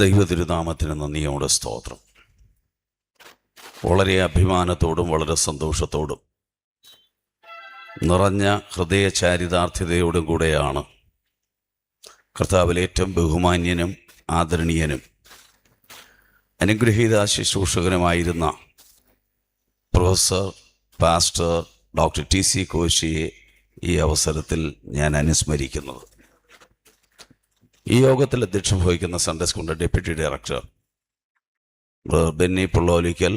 ദൈവതിരുനാമത്തിന് നന്ദിയോടെ സ്തോത്രം. വളരെ അഭിമാനത്തോടും വളരെ സന്തോഷത്തോടും നിറഞ്ഞ ഹൃദയ ചാരിതാർത്ഥ്യതയോടും കൂടെയാണ് കർത്താവിൽ ഏറ്റവും ബഹുമാന്യനും ആദരണീയനും അനുഗ്രഹീത ശുശ്രൂഷകനുമായിരുന്ന professor pastor doctor T C കോശിയെ ഈ അവസരത്തിൽ ഞാൻ അനുസ്മരിക്കുന്നത്. ഈ യോഗത്തിൽ അധ്യക്ഷം വഹിക്കുന്ന സൺഡേ സ്കൂളിന്റെ ഡെപ്യൂട്ടി ഡയറക്ടർ ബെന്നി പുള്ളോലിക്കൽ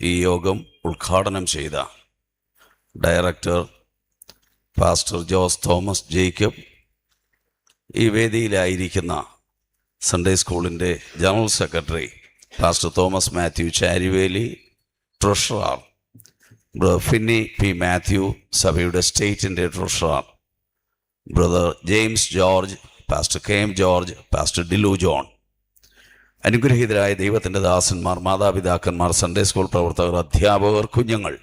ഈ യോഗം ഉദ്ഘാടനം ചെയ്ത ഡയറക്ടർ പാസ്റ്റർ ജോസ് തോമസ് ജേക്കബ് ഈ വേദിയിലായിരിക്കുന്ന സൺഡേ സ്കൂളിന്റെ general secretary pastor Thomas Mathew Charivelil treasurer brother Finny P Mathew സഭയുടെ സ്റ്റേറ്റിന്റെ treasurer brother James George pastor K M George pastor Dilu John അനുഗ്രഹീതരായ ദൈവത്തിന്റെ ദാസന്മാർ മാതാപിതാക്കന്മാർ സൺഡേ സ്കൂൾ പ്രവർത്തകർ അധ്യാപകർ കുഞ്ഞുങ്ങൾ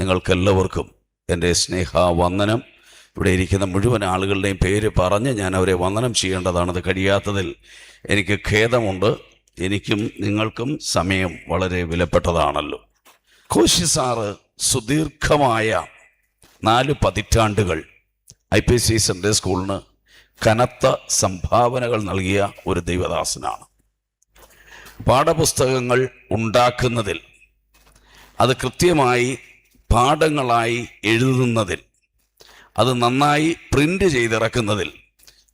നിങ്ങൾക്കെല്ലാവർക്കും എന്റെ സ്നേഹ വന്ദനം ഇവിടെ ഇരിക്കുന്ന മുഴുവൻ ആളുകളുടെയും പേര് പറഞ്ഞ് ഞാൻ അവരെ വന്ദനം ചെയ്യേണ്ടതാണത് കഴിയാത്തതിൽ എനിക്ക് ഖേദമുണ്ട്. എനിക്കും നിങ്ങൾക്കും സമയം വളരെ വിലപ്പെട്ടതാണല്ലോ. കോശി സാറ് സുദീർഘമായ നാല് പതിറ്റാണ്ടുകൾ ഐ പി സി സൺഡേ സ്കൂളിന് കനത്ത സംഭാവനകൾ നൽകിയ ഒരു ദൈവദാസനാണ്. പാഠപുസ്തകങ്ങൾ ഉണ്ടാക്കുന്നതിൽ അത് കൃത്യമായി പാഠങ്ങളായി എഴുതുന്നതിൽ അത് നന്നായി പ്രിന്റ് ചെയ്തിറക്കുന്നതിൽ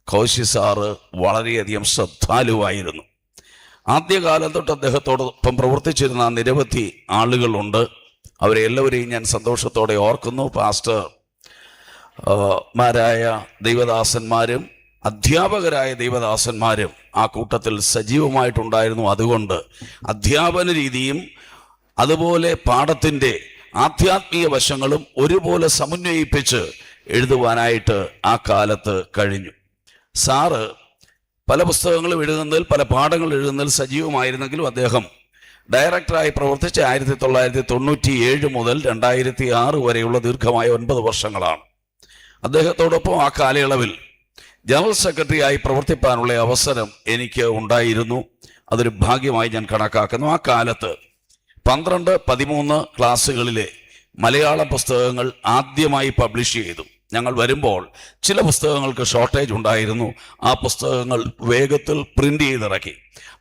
കൗശി സാറ് വളരെയധികം ശ്രദ്ധാലുവായിരുന്നു. ആദ്യകാലം തൊട്ട് അദ്ദേഹത്തോടൊപ്പം പ്രവർത്തിച്ചിരുന്ന നിരവധി ആളുകളുണ്ട്. അവരെ എല്ലാവരെയും ഞാൻ സന്തോഷത്തോടെ ഓർക്കുന്നു. പാസ്റ്റർ മാരായ ദൈവദാസന്മാരും അധ്യാപകരായ ദൈവദാസന്മാരും ആ കൂട്ടത്തിൽ സജീവമായിട്ടുണ്ടായിരുന്നു. അതുകൊണ്ട് അധ്യാപന രീതിയും അതുപോലെ പാഠത്തിന്റെ ആധ്യാത്മിക വശങ്ങളും ഒരുപോലെ സമന്വയിപ്പിച്ച് എഴുതുവാനായിട്ട് ആ കാലത്ത് കഴിഞ്ഞു. സാറ് പല പുസ്തകങ്ങളും എഴുതുന്നതിൽ പല പാഠങ്ങൾ എഴുതുന്നതിൽ സജീവമായിരുന്നെങ്കിലും അദ്ദേഹം ഡയറക്ടറായി പ്രവർത്തിച്ച് ആയിരത്തി തൊള്ളായിരത്തി തൊണ്ണൂറ്റി ഏഴ് മുതൽ രണ്ടായിരത്തി ആറ് വരെയുള്ള ദീർഘമായ ഒൻപത് വർഷങ്ങളാണ്. അദ്ദേഹത്തോടൊപ്പം ആ കാലയളവിൽ ജനറൽ സെക്രട്ടറിയായി പ്രവർത്തിപ്പാനുള്ള അവസരം എനിക്ക് ഉണ്ടായിരുന്നു. അതൊരു ഭാഗ്യമായി ഞാൻ കണക്കാക്കുന്നു. ആ കാലത്ത് പന്ത്രണ്ട് പതിമൂന്ന് ക്ലാസ്സുകളിലെ മലയാള പുസ്തകങ്ങൾ ആദ്യമായി പബ്ലിഷ് ചെയ്തു. ഞങ്ങൾ വരുമ്പോൾ ചില പുസ്തകങ്ങൾക്ക് ഷോർട്ടേജ് ഉണ്ടായിരുന്നു. ആ പുസ്തകങ്ങൾ വേഗത്തിൽ പ്രിന്റ് ചെയ്തിറക്കി.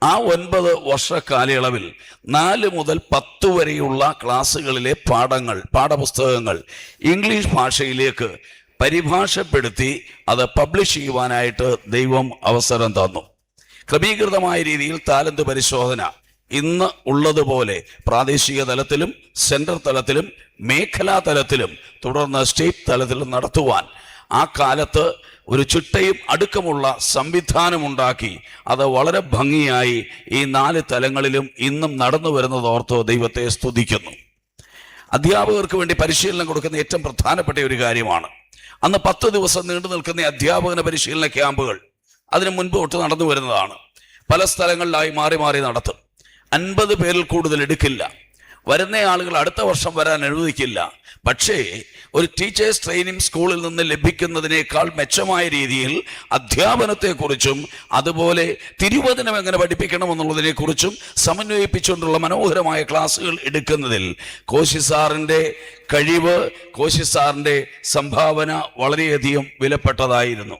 ആ ഒൻപത് വർഷ കാലയളവിൽ നാല് മുതൽ പത്ത് വരെയുള്ള ക്ലാസ്സുകളിലെ പാഠങ്ങൾ പാഠപുസ്തകങ്ങൾ ഇംഗ്ലീഷ് ഭാഷയിലേക്ക് പരിഭാഷപ്പെടുത്തി അത് പബ്ലിഷ് ചെയ്യുവാനായിട്ട് ദൈവം അവസരം തന്നു. ക്രമീകൃതമായ രീതിയിൽ താലന്ത് പരിശോധന ഇന്ന് ഉള്ളതുപോലെ പ്രാദേശിക തലത്തിലും സെൻട്രൽ തലത്തിലും മേഖലാ തലത്തിലും തുടർന്ന് സ്റ്റേറ്റ് തലത്തിലും നടത്തുവാൻ ആ കാലത്ത് ഒരു ചിട്ടയും അടുക്കമുള്ള സംവിധാനമുണ്ടാക്കി അത് വളരെ ഭംഗിയായി ഈ നാല് തലങ്ങളിലും ഇന്നും നടന്നു വരുന്നത് ഓർത്ത് ദൈവത്തെ സ്തുതിക്കുന്നു. അധ്യാപകർക്ക് വേണ്ടി പരിശീലനം കൊടുക്കുന്ന ഏറ്റവും പ്രധാനപ്പെട്ട ഒരു കാര്യമാണ്. അന്ന് പത്ത് ദിവസം നീണ്ടു നിൽക്കുന്ന അധ്യാപകന പരിശീലന ക്യാമ്പുകൾ അതിനു മുൻപ് തൊട്ട് നടന്നു വരുന്നതാണ്. പല സ്ഥലങ്ങളിലായി മാറി മാറി നടത്തും. അൻപത് പേരിൽ കൂടുതൽ എടുക്കില്ല. വരുന്ന ആളുകൾ അടുത്ത വർഷം വരാൻ അനുവദിക്കില്ല. പക്ഷേ ഒരു ടീച്ചേഴ്സ് ട്രെയിനിങ് സ്കൂളിൽ നിന്ന് ലഭിക്കുന്നതിനേക്കാൾ മെച്ചമായ രീതിയിൽ അധ്യാപനത്തെക്കുറിച്ചും അതുപോലെ തിരുവചനം എങ്ങനെ പഠിപ്പിക്കണമെന്നുള്ളതിനെക്കുറിച്ചും സമന്വയിപ്പിച്ചുകൊണ്ടുള്ള മനോഹരമായ ക്ലാസ്സുകൾ എടുക്കുന്നതിൽ കോശി സാറിന്റെ കഴിവ് കോശി സാറിന്റെ സംഭാവന വളരെയധികം വിലപ്പെട്ടതായിരുന്നു.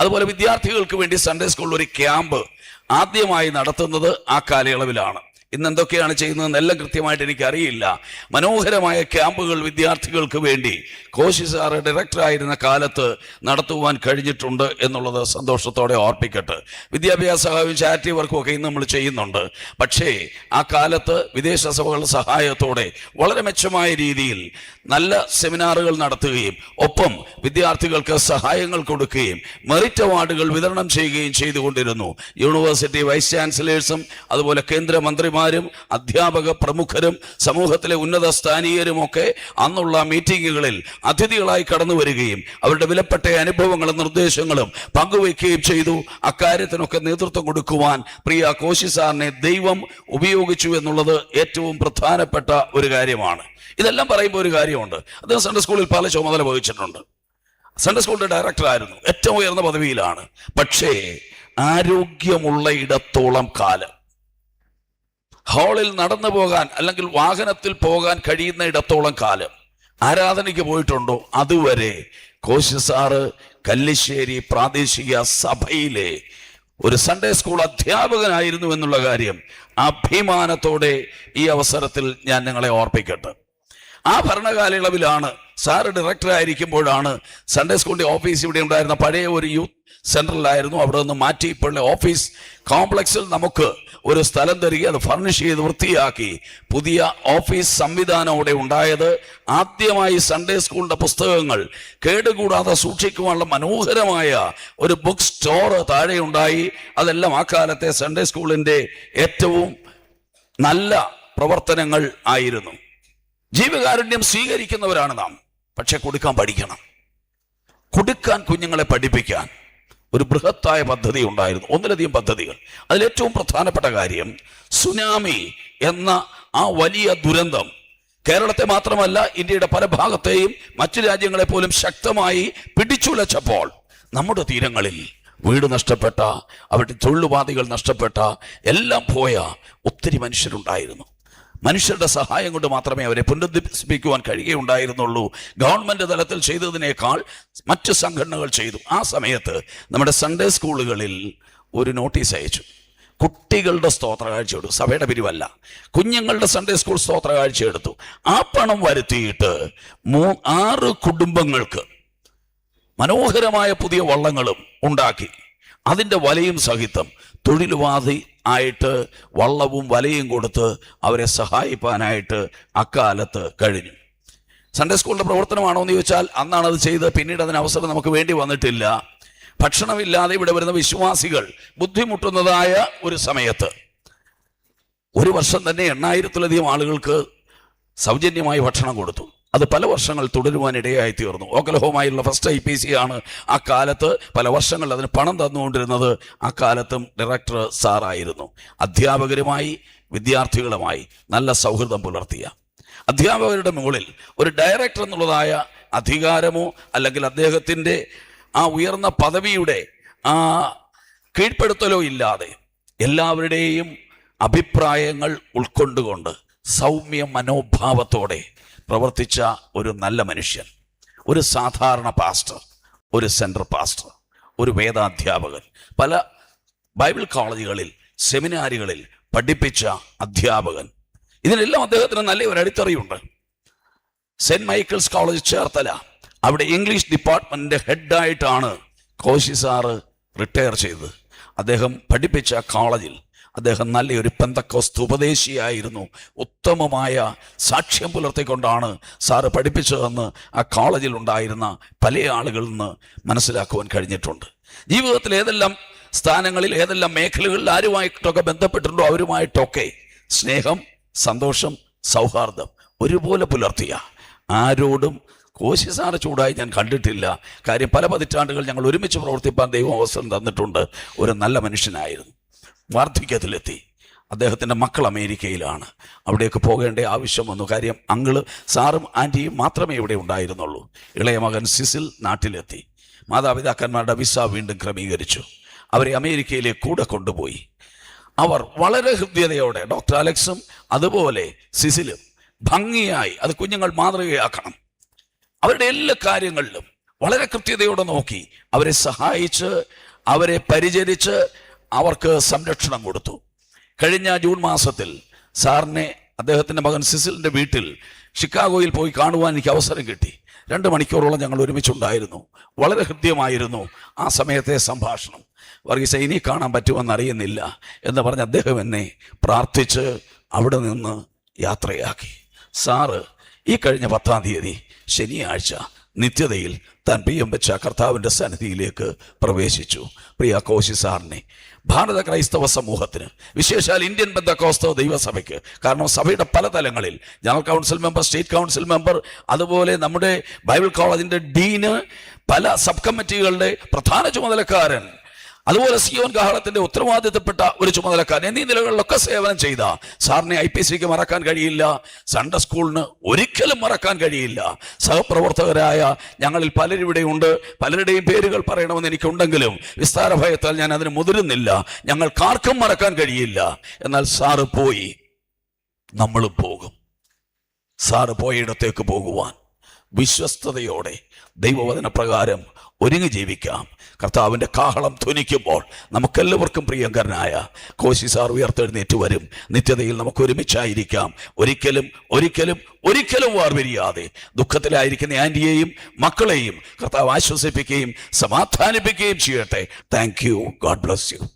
അതുപോലെ വിദ്യാർത്ഥികൾക്ക് വേണ്ടി സൺഡേ സ്കൂളിൽ ഒരു ക്യാമ്പ് ആദ്യമായി നടത്തുന്നത് ആ കാലയളവിലാണ്. ഇന്ന് എന്തൊക്കെയാണ് ചെയ്യുന്നതെന്ന് എല്ലാം കൃത്യമായിട്ട് എനിക്കറിയില്ല. മനോഹരമായ ക്യാമ്പുകൾ വിദ്യാർത്ഥികൾക്ക് വേണ്ടി കോശി സാറ് ഡയറക്ടറായിരുന്ന കാലത്ത് നടത്തുവാൻ കഴിഞ്ഞിട്ടുണ്ട് എന്നുള്ളത് സന്തോഷത്തോടെ ഓർപ്പിക്കട്ടെ. വിദ്യാഭ്യാസ സഹായവും ചാരിറ്റി വർക്കും ഒക്കെ ഇന്ന് നമ്മൾ ചെയ്യുന്നുണ്ട്. പക്ഷേ ആ കാലത്ത് വിദേശ സഭകളുടെ സഹായത്തോടെ വളരെ മെച്ചമായ രീതിയിൽ നല്ല സെമിനാറുകൾ നടത്തുകയും ഒപ്പം വിദ്യാർത്ഥികൾക്ക് സഹായങ്ങൾ കൊടുക്കുകയും മെറിറ്റ് അവാർഡുകൾ വിതരണം ചെയ്യുകയും ചെയ്തുകൊണ്ടിരുന്നു. യൂണിവേഴ്സിറ്റി വൈസ് ചാൻസലേഴ്സും അതുപോലെ കേന്ദ്രമന്ത്രിമാരും അധ്യാപക പ്രമുഖരും സമൂഹത്തിലെ ഉന്നത സ്ഥാനീയരും ഒക്കെ അന്നുള്ള മീറ്റിങ്ങുകളിൽ അതിഥികളായി കടന്നു വരികയും അവരുടെ വിലപ്പെട്ട അനുഭവങ്ങളും നിർദ്ദേശങ്ങളും പങ്കുവയ്ക്കുകയും ചെയ്തു. അക്കാര്യത്തിനൊക്കെ നേതൃത്വം കൊടുക്കുവാൻ പ്രിയ കോശി സാറിനെ ദൈവം ഉപയോഗിച്ചു എന്നുള്ളത് ഏറ്റവും പ്രധാനപ്പെട്ട ഒരു കാര്യമാണ്. ഇതെല്ലാം പറയുമ്പോൾ ഒരു കാര്യമുണ്ട്. അദ്ദേഹം സൺഡേ സ്കൂളിൽ പല ചുമതല വഹിച്ചിട്ടുണ്ട്. സൺഡേ സ്കൂളിന്റെ ഡയറക്ടർ ആയിരുന്നു. ഏറ്റവും ഉയർന്ന പദവിയിലാണ്. പക്ഷേ ആരോഗ്യമുള്ള ഇടത്തോളം കാലം. ഹാളിൽ നടന്നു പോകാൻ അല്ലെങ്കിൽ വാഹനത്തിൽ പോകാൻ കഴിയുന്ന ഇടത്തോളം കാലം. ആരാധനയ്ക്ക് പോയിട്ടുണ്ടോ അതുവരെ കോശി സാറ് കല്ലിശ്ശേരി പ്രാദേശിക സഭയിലെ ഒരു സൺഡേ സ്കൂൾ അധ്യാപകനായിരുന്നു എന്നുള്ള കാര്യം അഭിമാനത്തോടെ ഈ അവസരത്തിൽ ഞാൻ നിങ്ങളെ ഓർപ്പിക്കട്ടെ. ആ ഭരണകാലയളവിലാണ് സാറ് ഡയറക്ടർ ആയിരിക്കുമ്പോഴാണ് സൺഡേ സ്കൂളിന്റെ ഓഫീസ് ഇവിടെ ഉണ്ടായിരുന്ന പഴയ ഒരു യൂത്ത് സെന്ററിലായിരുന്നു അവിടെ നിന്ന് മാറ്റി ഇപ്പോഴുള്ള ഓഫീസ് കോംപ്ലക്സിൽ നമുക്ക് ഒരു സ്ഥലം തരികെ അത് ഫർണിഷ് ചെയ്ത് വൃത്തിയാക്കി. പുതിയ ഓഫീസ് സംവിധാനം അവിടെ ഉണ്ടായത്. ആദ്യമായി സൺഡേ സ്കൂളിന്റെ പുസ്തകങ്ങൾ കേടുകൂടാതെ സൂക്ഷിക്കുവാനുള്ള മനോഹരമായ ഒരു ബുക്ക് സ്റ്റോർ താഴെ ഉണ്ടായി. അതെല്ലാം ആ കാലത്തെ സൺഡേ സ്കൂളിന്റെ ഏറ്റവും നല്ല പ്രവർത്തനങ്ങൾ ആയിരുന്നു. ജീവകാരുണ്യം സ്വീകരിക്കുന്നവരാണ് നാം. പക്ഷെ കൊടുക്കാൻ പഠിക്കണം. കൊടുക്കാൻ കുഞ്ഞുങ്ങളെ പഠിപ്പിക്കാൻ. ഒരു ബൃഹത്തായ പദ്ധതി ഉണ്ടായിരുന്നു. ഒന്നിലധികം പദ്ധതികൾ. അതിലേറ്റവും പ്രധാനപ്പെട്ട കാര്യം സുനാമി എന്ന ആ വലിയ ദുരന്തം കേരളത്തെ മാത്രമല്ല ഇന്ത്യയുടെ പല ഭാഗത്തെയും മറ്റു രാജ്യങ്ങളെ പോലും ശക്തമായി പിടിച്ചുലച്ചപ്പോൾ നമ്മുടെ തീരങ്ങളിൽ വീട് നഷ്ടപ്പെട്ട അവരുടെ തൊഴിലുപാധികൾ നഷ്ടപ്പെട്ട എല്ലാം പോയ ഒത്തിരി മനുഷ്യരുണ്ടായിരുന്നു. മനുഷ്യരുടെ സഹായം കൊണ്ട് മാത്രമേ അവരെ പുനരുദ്ധിപ്പിക്കുവാൻ കഴിയുകയുണ്ടായിരുന്നുള്ളൂ. ഗവൺമെന്റ് തലത്തിൽ ചെയ്തതിനേക്കാൾ മറ്റ് സംഘടനകൾ ചെയ്തു. ആ സമയത്ത് നമ്മുടെ സൺഡേ സ്കൂളുകളിൽ ഒരു നോട്ടീസ് അയച്ചു. കുട്ടികളുടെ സ്തോത്ര കാഴ്ച എടുത്തു. സഭയുടെ പിരിവല്ല. കുഞ്ഞുങ്ങളുടെ സൺഡേ സ്കൂൾ സ്തോത്ര കാഴ്ച എടുത്തു. ആ പണം വരുത്തിയിട്ട് മൂ ആറ് കുടുംബങ്ങൾക്ക് മനോഹരമായ പുതിയ വള്ളങ്ങളും ഉണ്ടാക്കി. അതിന്റെ വലയും സഹിതം തൊഴിലുപാധി ആയിട്ട് വള്ളവും വലയും കൊടുത്ത് അവരെ സഹായിപ്പാനായിട്ട് അക്കാലത്ത് കഴിഞ്ഞു. സൺഡേ സ്കൂളിന്റെ പ്രവർത്തനമാണോ എന്ന് ചോദിച്ചാൽ അന്നാണ് അത് ചെയ്ത് പിന്നീട് അതിന് അവസരം നമുക്ക് വേണ്ടി വന്നിട്ടില്ല. ഭക്ഷണമില്ലാതെ ഇവിടെ വരുന്ന വിശ്വാസികൾ ബുദ്ധിമുട്ടുന്നതായ ഒരു സമയത്ത്. ഒരു വർഷം തന്നെ എണ്ണായിരത്തിലധികം ആളുകൾക്ക് സൗജന്യമായി ഭക്ഷണം കൊടുത്തു. അത് പല വർഷങ്ങൾ തുടരുവാൻ ഇടയായി തീർന്നു. ഓക്കലഹോമായുള്ള ഫസ്റ്റ് ഐ പി സി ആണ് ആ കാലത്ത് പല വർഷങ്ങൾ അതിന് പണം തന്നുകൊണ്ടിരുന്നത്. ആ കാലത്തും ഡയറക്ടർ സാറായിരുന്നു അധ്യാപകരുമായി വിദ്യാർത്ഥികളുമായി നല്ല സൗഹൃദം പുലർത്തിയ. അധ്യാപകരുടെ മുകളിൽ ഒരു ഡയറക്ടർ എന്നുള്ളതായ അധികാരമോ അല്ലെങ്കിൽ അദ്ദേഹത്തിന്റെ ആ ഉയർന്ന പദവിയുടെ ആ കീഴ്പ്പെടുത്തലോ ഇല്ലാതെ എല്ലാവരുടെയും അഭിപ്രായങ്ങൾ ഉൾക്കൊണ്ടുകൊണ്ട് സൗമ്യ മനോഭാവത്തോടെ പ്രവർത്തിച്ച ഒരു നല്ല മനുഷ്യൻ ഒരു സാധാരണ പാസ്റ്റർ ഒരു സെൻട്രൽ പാസ്റ്റർ ഒരു വേദാധ്യാപകൻ. പല ബൈബിൾ കോളേജുകളിൽ സെമിനാറുകളിൽ പഠിപ്പിച്ച അധ്യാപകൻ. ഇതിനെല്ലാം അദ്ദേഹത്തിന് നല്ല ഒരു അടിത്തറിയുണ്ട്. Saint Michael's college Cherthala. അവിടെ ഇംഗ്ലീഷ് ഡിപ്പാർട്ട്മെന്റിന്റെ ഹെഡായിട്ടാണ് കോശി സാറ് റിട്ടയർ ചെയ്തത്. അദ്ദേഹം പഠിപ്പിച്ച കോളേജിൽ അദ്ദേഹം നല്ലൊരു പെന്തക്കോസ്ത് ഉപദേശിയായിരുന്നു. ഉത്തമമായ സാക്ഷ്യം പുലർത്തിക്കൊണ്ടാണ് സാറ് പഠിപ്പിച്ചതെന്ന് ആ കോളേജിൽ ഉണ്ടായിരുന്ന പല ആളുകളിൽ നിന്ന് മനസ്സിലാക്കുവാൻ കഴിഞ്ഞിട്ടുണ്ട്. ജീവിതത്തിൽ ഏതെല്ലാം സ്ഥാനങ്ങളിൽ ഏതെല്ലാം മേഖലകളിൽ ആരുമായിട്ടൊക്കെ ബന്ധപ്പെട്ടിട്ടുണ്ടോ അവരുമായിട്ടൊക്കെ സ്നേഹം സന്തോഷം സൗഹാർദ്ദം ഒരുപോലെ പുലർത്തിയ. ആരോടും കോശി സാറ് ചൂടായി ഞാൻ കണ്ടിട്ടില്ല. കാര്യം പല പതിറ്റാണ്ടുകൾ ഞങ്ങൾ ഒരുമിച്ച് പ്രവർത്തിപ്പാൻ ദൈവം അവസരം തന്നിട്ടുണ്ട്. ഒരു നല്ല മനുഷ്യനായിരുന്നു. വാർദ്ധക്യത്തിലെത്തി. അദ്ദേഹത്തിന്റെ മക്കൾ അമേരിക്കയിലാണ്. അവിടേക്ക് പോകേണ്ട ആവശ്യം വന്നു. കാര്യം അങ്കിൾ സാറും ആന്റിയും മാത്രമേ ഇവിടെ ഉണ്ടായിരുന്നുള്ളൂ. ഇളയ മകൻ സിസിൽ നാട്ടിലെത്തി. മാതാപിതാക്കന്മാരുടെ വിസ വീണ്ടും ക്രമീകരിച്ചു. അവരെ അമേരിക്കയിലേക്ക് കൂടെ കൊണ്ടുപോയി. അവർ വളരെ ഹൃദ്യതയോടെ ഡോക്ടർ അലക്സും അതുപോലെ സിസിലും ഭംഗിയായി അത് കുഞ്ഞുങ്ങൾ മാതൃകയാക്കണം. അവരുടെ എല്ലാ കാര്യങ്ങളിലും വളരെ കൃത്യതയോടെ നോക്കി അവരെ സഹായിച്ച് അവരെ പരിചരിച്ച് അവർക്ക് സംരക്ഷണം കൊടുത്തു. കഴിഞ്ഞ ജൂൺ മാസത്തിൽ സാറിനെ അദ്ദേഹത്തിന്റെ മകൻ സിസിലിന്റെ വീട്ടിൽ ഷിക്കാഗോയിൽ പോയി കാണുവാൻ എനിക്ക് അവസരം കിട്ടി. രണ്ട് മണിക്കൂറോളം ഞങ്ങൾ ഒരുമിച്ചുണ്ടായിരുന്നു. വളരെ ഹൃദ്യമായിരുന്നു ആ സമയത്തെ സംഭാഷണം. വർഗീസ ഇനി കാണാൻ പറ്റുമെന്ന് അറിയുന്നില്ല എന്ന് പറഞ്ഞ് അദ്ദേഹം എന്നെ പ്രാർത്ഥിച്ച് അവിടെ നിന്ന് യാത്രയാക്കി. സാറ് ഈ കഴിഞ്ഞ പത്താം തീയതി ശനിയാഴ്ച നിത്യതയിൽ താൻ എം വെച്ച കർത്താവിന്റെ സന്നിധിയിലേക്ക് പ്രവേശിച്ചു. പ്രിയ കോശി സാറിനെ ഭാരത ക്രൈസ്തവ സമൂഹത്തിന് വിശേഷാൽ ഇന്ത്യൻ ബന്ധക്കോസ്തവ ദൈവസഭയ്ക്ക് കാരണം സഭയുടെ പല തലങ്ങളിൽ general council member state council member അതുപോലെ നമ്മുടെ ബൈബിൾ കോളേജിന്റെ ഡീന് പല സബ് കമ്മിറ്റികളുടെ പ്രധാന ചുമതലക്കാരൻ അതുപോലെ സിയോൻ ഗാഹളത്തിന്റെ ഉത്തരവാദിത്തപ്പെട്ട ഒരു ചുമതലക്കാരൻ. എന്നീ നിലകളിലൊക്കെ സേവനം ചെയ്ത സാറിനെ ഐ പി സിക്ക് മറക്കാൻ കഴിയില്ല. സൺഡേ സ്കൂളിന് ഒരിക്കലും മറക്കാൻ കഴിയില്ല. സഹപ്രവർത്തകരായ ഞങ്ങളിൽ പലരിവിടെ ഉണ്ട് പലരുടെയും പേരുകൾ പറയണമെന്ന് എനിക്കുണ്ടെങ്കിലും വിസ്താര ഭയത്താൽ ഞാൻ അതിന് മുതിരുന്നില്ല. ഞങ്ങൾക്കാർക്കും മറക്കാൻ കഴിയില്ല. എന്നാൽ സാറ് പോയി. നമ്മളും പോകും. സാറ് പോയിടത്തേക്ക് പോകുവാൻ വിശ്വസ്തയോടെ ദൈവവചന പ്രകാരം ഒരുങ്ങി ജീവിക്കാം. കർത്താവിന്റെ കാഹളം ധ്വനിക്കുമ്പോൾ നമുക്കെല്ലാവർക്കും പ്രിയങ്കരനായ കോശി സാർ ഉയർത്തെഴുന്നേറ്റ് വരും. നിത്യതയിൽ നമുക്ക് ഒരുമിച്ചായിരിക്കാം ഒരിക്കലും ഒരിക്കലും ഒരിക്കലും വാർവിരിയാതെ ദുഃഖത്തിലായിരിക്കുന്ന ആന്റിയെയും മക്കളെയും കർത്താവ് ആശ്വസിപ്പിക്കുകയും സമാധാനിപ്പിക്കുകയും ചെയ്യട്ടെ. Thank you God bless you